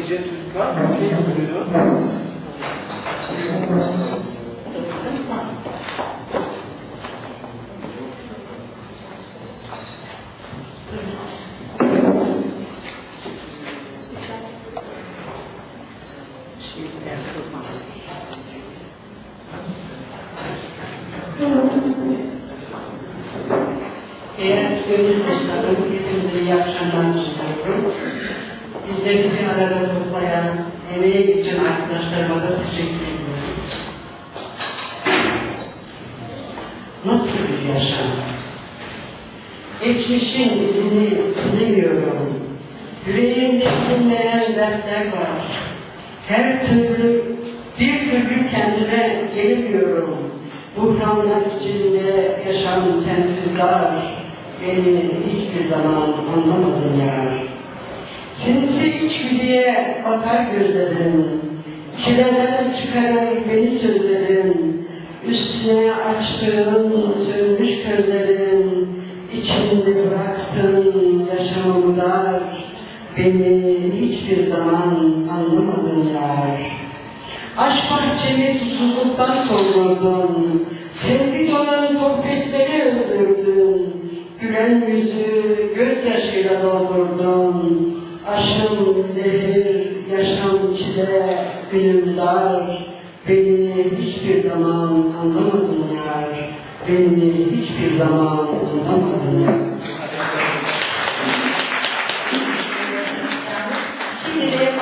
Hatice Türkan. Buyurun. Eğer gönül dostlarım hepinize iyi akşamlar diliyorum. Bizleri bir arada toplayan, emeğe geçen arkadaşlarıma da teşekkür ediyorum. Nasıl bir yaşam? Geçmişin izini silemiyorum. Yüreğimde bilinmeyen dertler var. Her türlü, bir türlü kendime gelemiyorum. Buhranlar içinde yaşam sensiz dar. Beni hiçbir zaman anlamadın ya. Sinsi içgüdüye bakar gözlerin. Çileden çıkarır beni sözlerin. Üstüne açtığın sönmüş közlerin. içinde bıraktın yaşamımı dar. Beni hiçbir zaman anlamadın yar. Aşk bahçemi susuzluktan soldurdun. Sevgi dolan sohbetleri öldürdün. Gülen yüzü gözyaşıyla doldurdun. Aşkın devir yaşam çizere benim dar, beni hiçbir zaman anlamadılar, beni hiçbir zaman anlamadılar. Şimdi de